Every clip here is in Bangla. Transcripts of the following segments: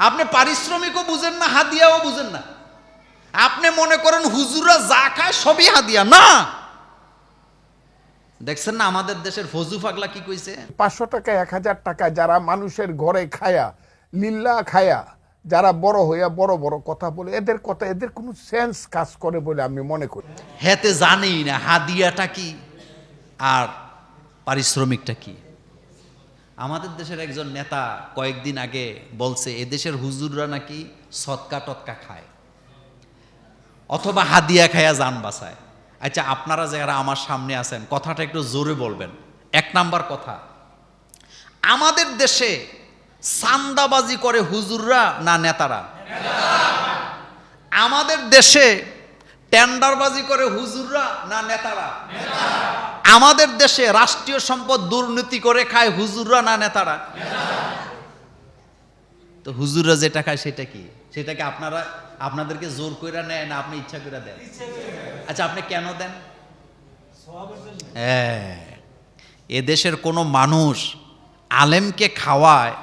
আপনি পারিশ্রমিকও বুঝেন না হাদিয়াও বুঝেন না। আপনি মনে করেন হুজুরা যা খায় সবই হাদিয়া। না! দেখছেন না আমাদের দেশের ফজু পাগলা কি কইছে? পাঁচশো টাকা এক হাজার টাকা যারা মানুষের ঘরে খায়া লিল্লা খায়া যারা বড় হইয়া বড় বড় কথা বলে এদের কথা এদের কোনো সেন্স কাজ করে বলে আমি মনে করি। হেতে জানেই না হাদিয়াটা কি আর পারিশ্রমিকটা কি। আমাদের দেশের একজন নেতা কয়েকদিন আগে বলছে, এদেশের হুজুররা নাকি সৎকা টৎকা খায় অথবা হাদিয়া খায়া যান বাসায় আচ্ছা আপনারা যারা আমার সামনে আছেন, কথাটা একটু জোরে বলবেন। এক নাম্বার কথা, আমাদের দেশে সান্দাবাজি করে হুজুররা না নেতারা? আমাদের দেশে টেন্ডারবাজি করে হুজুররা না নেতারা? আমাদের দেশে রাষ্ট্রীয় সম্পদ দুর্নীতি করে খায় হুজুররা না নেতারা? তো হুজুররা যেটা খায় সেটা কি? সেটাকে আপনারা, আপনাদেরকে জোর করে নেয় না আপনি ইচ্ছা করে দেন? আচ্ছা আপনি কেন দেন? হ্যাঁ। এদেশের কোনো মানুষ আলেমকে খাওয়ায়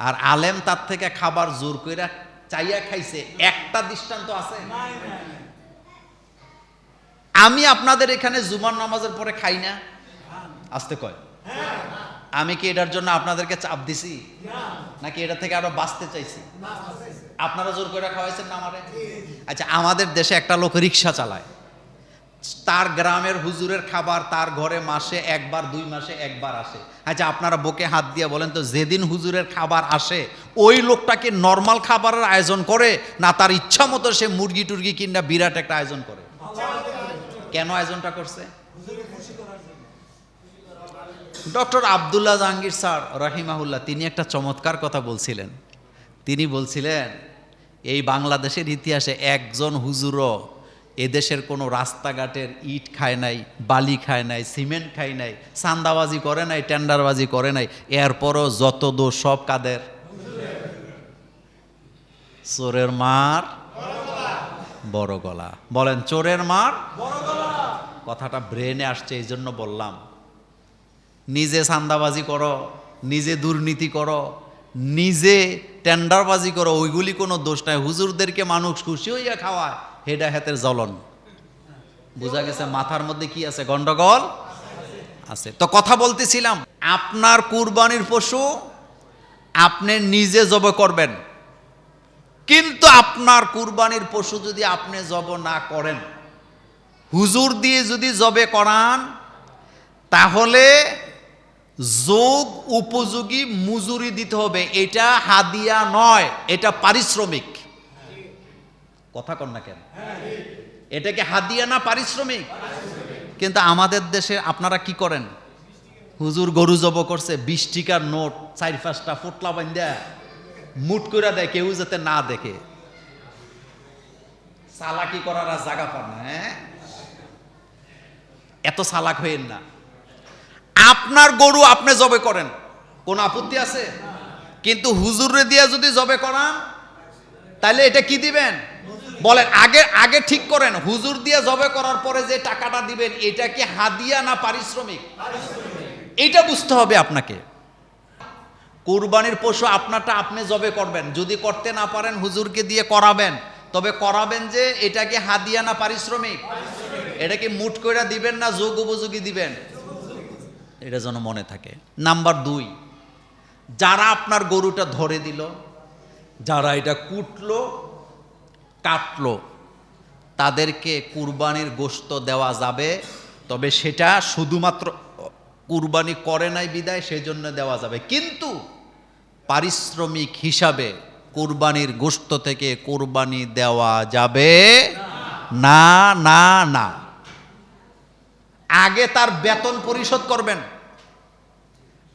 আর আলেম তার থেকে খাবার জোর কইরা চাইয়া খাইছে, একটা দৃষ্টান্ত আছে? আমি আপনাদের এখানে জুমার নামাজের পরে খাই না? আসতে কয়। আমি কি এটার জন্য আপনাদেরকে চাপ দিছি? নাকি এটা থেকে আরও বাঁচতে চাইছি? আপনারা জোর করে খাওয়াইছেন না আমারে? আচ্ছা আমাদের দেশে একটা লোক রিক্সা চালায়। তার গ্রামের হুজুরের খাবার তার ঘরে মাসে একবার, দুই মাসে একবার আসে। আচ্ছা আপনারা বুকে হাত দিয়ে বলেন তো, যেদিন হুজুরের খাবার আসে, ওই লোকটাকে নর্মাল খাবারের আয়োজন করে, না তার ইচ্ছা মতো সে মুরগি টুরগি কিনা বিরাট একটা আয়োজন করে? কেন আয়োজনটা করছে? ডক্টর আবদুল্লাহ জাহাঙ্গীর স্যার রাহিমাহুল্লাহ তিনি একটা চমৎকার কথা বলছিলেন। তিনি বলছিলেন এই বাংলাদেশের ইতিহাসে একজন হুজুরও এদেশের কোনো রাস্তাঘাটের ইট খায় নাই বালি খায় নাই সিমেন্ট খায় নাই সান্দাবাজি করে নাই টেন্ডারবাজি করে নাই এরপরও যত দোষ সব কাদের? চোরের মার বড় গলা। বলেন চোরের মার কথাটা ব্রেনে আসছে, এই জন্য বললাম। নিজে সান্দাবাজি করো, নিজে দুর্নীতি করো, নিজে টেন্ডারবাজি করো, ওইগুলি কোনো দোষ নাই। হুজুরদেরকে মানুষ খুশি হইয়া খাওয়ায়, হেডা হেতের জ্বলন। বোঝা গেছে মাথার মধ্যে কি আছে? গন্ডগোল আছে। তো কথা বলতেছিলাম, আপনার কুরবানির পশু আপনি নিজে জব করবেন। কিন্তু আপনার কুরবানির পশু যদি আপনি জব না করেন হুজুর দিয়ে যদি জবে করান, তাহলে যোগ উপযোগী মজুরি দিতে হবে। এটা হাদিয়া নয়, এটা পারিশ্রমিক। কথা কন না কেন? এটাকে হাদিয়া না পারিশ্রমিক? কিন্তু আমাদের দেশে আপনারা কি করেন? হুজুর গরু জব করছে, বিশ টিকার নোট, চার পাঁচটা ফুটলা বান্ধা মুট করে দেয়, কেউ যাতে না দেখে। চালাকি করার আর জায়গা পান হ্যাঁ? এত সালাক হইেন না। আপনার গরু আপনি জবে করেন। কোন আপত্তি আছে? কিন্তু হুজুরে দিয়ে যদি জবে করান তাহলে এটা কি দিবেন? বলেন, আগে আগে ঠিক করেন, হুজুর দিয়ে জবে করার পরে যে টাকাটা দিবেন, এটা কি হাদিয়া না পারিশ্রমিক? এটা বুঝতে হবে আপনাকে। কোরবানির পশু আপনারটা আপনি জবে করবেন। যদি করতে না পারেন, হুজুরকে দিয়ে করাবেন। তবে করাবেন যে এটা কি হাদিয়া না পারিশ্রমিক? এটা কি মুট করে দিবেন না যোগ উপযোগী দিবেন? এটা যেন মনে থাকে। নাম্বার দুই, যারা আপনার গরুটা ধরে দিল, যারা এটা কুটলো, কাটলো, তাদেরকে কুরবানির গোশত দেওয়া যাবে, তবে সেটা শুধুমাত্র কুরবানি করে নাই বিদায় সেই জন্য দেওয়া যাবে। কিন্তু পারিশ্রমিক হিসাবে কুরবানির গোশত থেকে কুরবানি দেওয়া যাবে না না না। আগে তার বেতন পরিশোধ করবেন।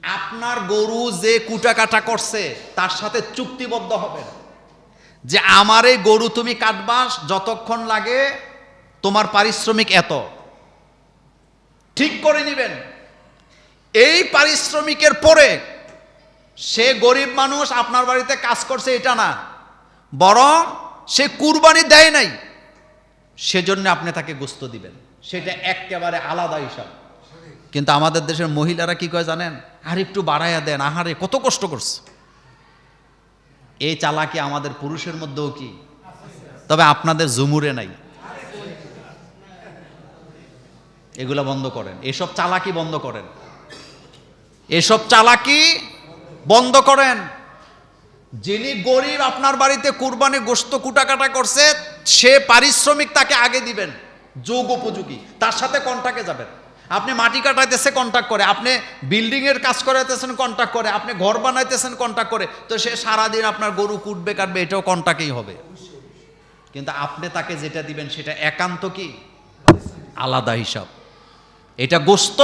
আপনার গরু যে কুটাকাটা করছে, তার সাথে চুক্তিবদ্ধ হবেন। যে আমার এই গরু তুমি কাটবা, যতক্ষণ লাগে তোমার পারিশ্রমিক এত। ঠিক করে নেবেন। এই পারিশ্রমিকের পরে সে গরিব মানুষ আপনার বাড়িতে কাজ করছে, এটা না। বরং সে কুরবানি দেয় নাই, সেজন্য আপনি তাকে গুস্ত দিবেন। সেটা একেবারে আলাদা হিসাব। কিন্তু আমাদের দেশের মহিলারা কি কয় জানেন? আর একটু বাড়াইয়া দেন, আহারে, কত কষ্ট করছে। এই চালাকি আমাদের পুরুষের মধ্যেও কি? তবে আপনাদের জুমুরে নাই। এগুলা বন্ধ করেন। এসব চালাকি বন্ধ করেন। এসব চালাকি বন্ধ করেন। যিনি গরিব আপনার বাড়িতে কুরবানি গোস্ত কুটাকাটা করছে, সে পারিশ্রমিক তাকে আগে দিবেন, যোগ উপযোগী। তার সাথে কন্টাক্টে যাবেন। আপনি মাটি কাটাইতেছে কন্ট্যাক্ট করে। আপনি বিল্ডিং এর কাজ করাইতেছেন কন্ট্যাক্ট করে। আপনি ঘর বানাইতেছেন কন্ট্যাক্ট করে। তো সে সারাদিন আপনার গরু কুটবে, কাটবে, এটাও কন্ট্যাক্টেই হবে। কিন্তু আপনি তাকে যেটা দিবেন, সেটা একান্ত কি? আলাদা হিসাব। এটা গোস্ত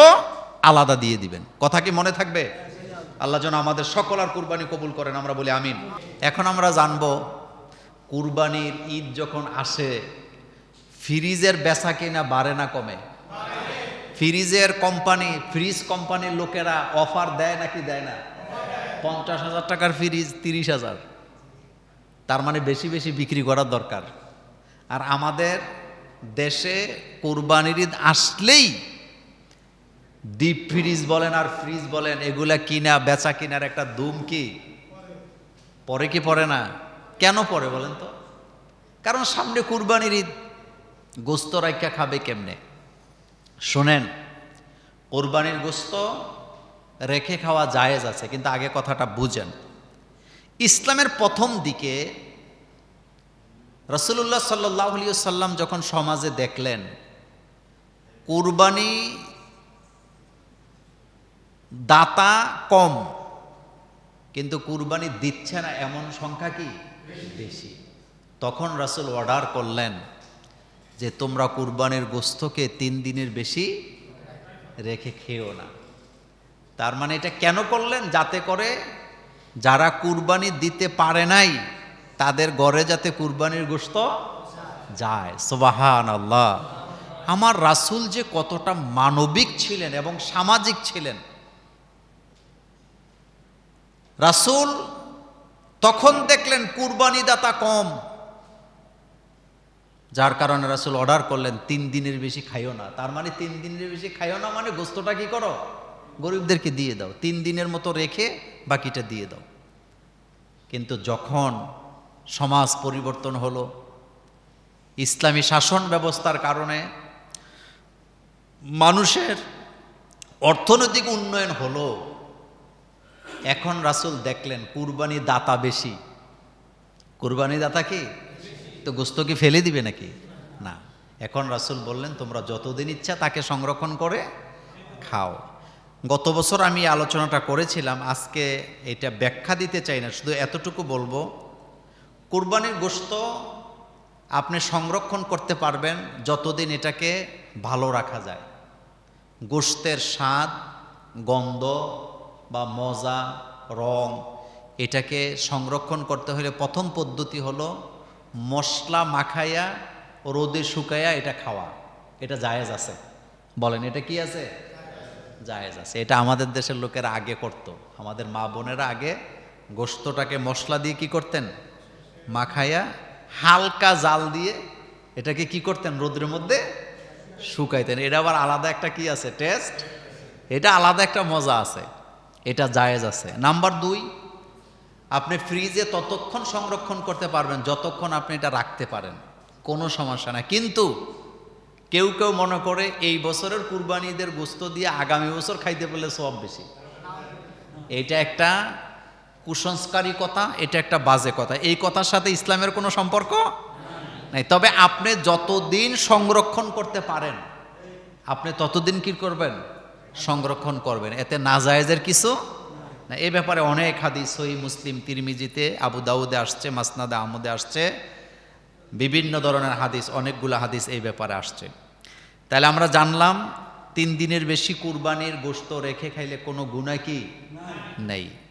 আলাদা দিয়ে দিবেন। কথা কি মনে থাকবে? আল্লাহ যেন আমাদের সকল আর কুরবানি কবুল করেন, আমরা বলি আমিন। এখন আমরা জানব, কুরবানির ঈদ যখন আসে, ফ্রিজের বেচা কিনা বাড়ে না কমে? ফ্রিজের কোম্পানি, ফ্রিজ কোম্পানির লোকেরা অফার দেয় নাকি দেয় না? পঞ্চাশ হাজার টাকার ফ্রিজ, তিরিশ হাজার। তার মানে বেশি বেশি বিক্রি করার দরকার। আর আমাদের দেশে কোরবানির ঈদ আসলেই ডিপ ফ্রিজ বলেন আর ফ্রিজ বলেন, এগুলা কিনা, বেচা কিনার একটা দুম কি? পরে কি পড়ে না? কেন পরে বলেন তো? কারণ সামনে কুরবানির ঈদ, গোস্ত রাইকা খাবে কেমনে? শোনেন, কোরবানির গোস্ত রেখে খাওয়া জায়েজ আছে, কিন্তু আগে কথাটা বুঝেন। ইসলামের প্রথম দিকে রসুল্লাহ সাল্লাহ সাল্লাম যখন সমাজে দেখলেন, কুরবানি দাতা কম, কিন্তু কুরবানি দিচ্ছে না, এমন সংখ্যা কি? বেশি। তখন রাসুল অর্ডার করলেন যে তোমরা কুরবানির গোস্তকে তিন দিনের বেশি রেখে খেও না। তার মানে এটা কেন করলেন? যাতে করে যারা কুরবানি দিতে পারে নাই, তাদের ঘরে যাতে কুরবানির গোস্ত যায়। সোবাহান আল্লাহ আমার রাসুল যে কতটা মানবিক ছিলেন এবং সামাজিক ছিলেন রাসুল তখন দেখলেন কুরবানি দাতা কম। যার কারণে রাসুল অর্ডার করলেন, তিন দিনের বেশি খাইও না। তার মানে তিন দিনের বেশি খাইও না মানে গোস্তটা কি করো? গরিবদেরকে দিয়ে দাও। তিন দিনের মতো রেখে বাকিটা দিয়ে দাও। কিন্তু যখন সমাজ পরিবর্তন হলো, ইসলামী শাসন ব্যবস্থার কারণে মানুষের অর্থনৈতিক উন্নয়ন হলো এখন রাসুল দেখলেন কুরবানি দাতা বেশি। কুরবানি দাতা কি? তো গোস্ত কি ফেলে দিবে নাকি? না। এখন রাসুল বললেন, তোমরা যতদিন ইচ্ছা তাকে সংরক্ষণ করে খাও। গত বছর আমি আলোচনাটা করেছিলাম, আজকে এটা ব্যাখ্যা দিতে চাই না, শুধু এতটুকু বলব। কুরবানির গোস্ত আপনি সংরক্ষণ করতে পারবেন যতদিন এটাকে ভালো রাখা যায়। গোস্তের স্বাদ, গন্ধ বা মজা, রং, এটাকে সংরক্ষণ করতে হলে প্রথম পদ্ধতি হলো মশলা মাখাইয়া, রোদে শুকাইয়া এটা খাওয়া। এটা জায়েজ আছে। বলেন, এটা কি আছে? জায়েজ আছে। এটা আমাদের দেশের লোকেরা আগে করত। আমাদের মা বোনেরা আগে গোস্তটাকে মশলা দিয়ে কি করতেন? মাখাইয়া হালকা জাল দিয়ে এটাকে কি করতেন? রোদ্রের মধ্যে শুকাইতেন। এটা আবার আলাদা একটা কি আছে? টেস্ট এটা আলাদা একটা মজা আছে। এটা জায়েজ আছে। নাম্বার দুই, আপনি ফ্রিজে ততক্ষণ সংরক্ষণ করতে পারবেন, যতক্ষণ আপনি এটা রাখতে পারেন। কোনো সমস্যা না কিন্তু কেউ কেউ মনে করে এই বছরের কুরবানিদের গোস্ত দিয়ে আগামী বছর খাইতে পেলে সব বেশি। এটা একটা কুসংস্কারী কথা এটা একটা বাজে কথা। এই কথার সাথে ইসলামের কোনো সম্পর্ক নাই। তবে আপনি যতদিন সংরক্ষণ করতে পারেন, আপনি ততদিন কি করবেন? সংরক্ষণ করবেন। এতে নাজায়েজের কিছু না। এ ব্যাপারে অনেক হাদিস সই মুসলিম তিরমিজিতে আবু দাউদে আসছে মাসনাদে আহমদে আসছে। বিভিন্ন ধরনের হাদিস অনেকগুলো হাদিস এই ব্যাপারে আসছে। তাহলে আমরা জানলাম তিন দিনের বেশি কুরবানির গোস্ত রেখে খাইলে কোনো গুণা কি? নেই।